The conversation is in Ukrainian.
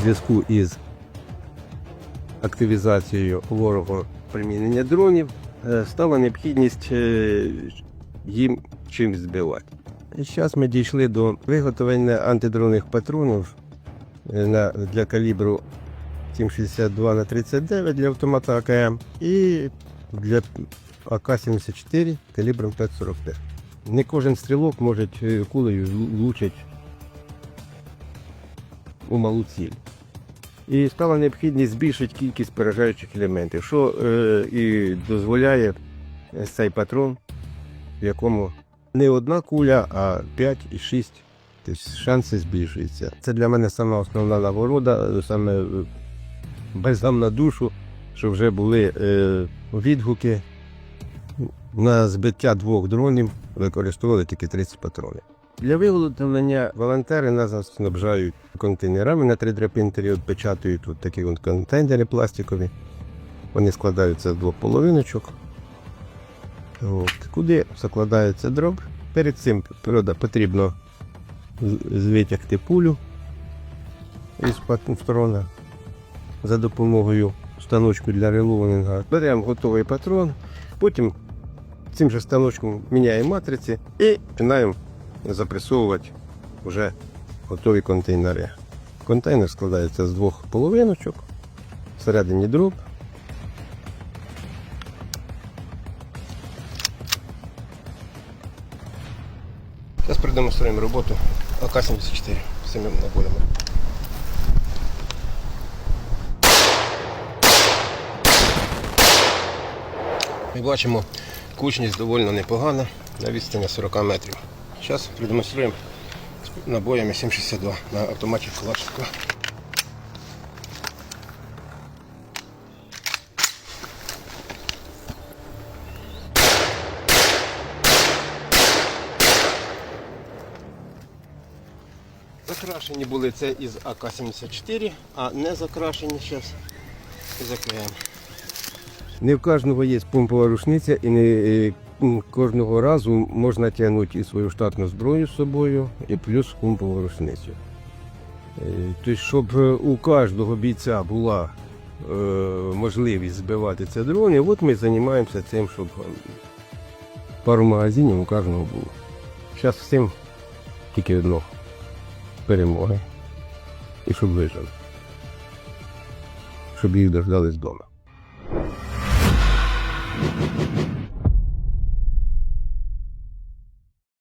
в зв'язку із активізацією ворогу примінення дронів е, стала необхідність е, їм чимось збивати. І зараз ми дійшли до виготовлення антидронних патронів е, для калібру 7,62 на 39 для автомата АКМ і для АК-74 калібром 5,45. Не кожен стрілок може кулею влучити у малу ціль. І стала необхідність збільшити кількість поражаючих елементів, що е, і дозволяє е, цей патрон, в якому не одна куля, а 5 і 6. Тобто шанси збільшуються. Це для мене сама основна нагорода, саме е, бальзам на душу, що вже були е, відгуки. На збиття двох дронів використовували тільки 30 патронів. Для виготовлення волонтери нас снабжають контейнерами на 3D принтері, відпечатують от такі от контейнери пластикові. Вони складаються з двох половиночок. От. Куди закладається дроб? Перед цим правда, потрібно витягти пулю із патрона за допомогою станочку для реловинга. Беремо готовий патрон, потім цим же станочком міняємо матриці і починаємо запресовувати вже готові контейнери. Контейнер складається з двох половиночок, всередині дроб. Зараз продемонструємо роботу АК-74 з цими наборами. Ми бачимо, кучність доволі непогана на відстані 40 метрів. Зараз продемонструємо набоями 7,62 на автоматі Калашникова. Закрашені були це із АК-74, а не закрашені зараз із АКМ. Не в кожного є помпова рушниця і не е, кожного разу можна тягнути і свою штатну зброю з собою, і плюс кумпову рушницю. Тобто, щоб е, у кожного бійця була е, можливість збивати це дрони, от ми займаємося цим, щоб пару магазинів у кожного було. Зараз всім тільки одно перемоги. І щоб вижили. Щоб їх дождались вдома.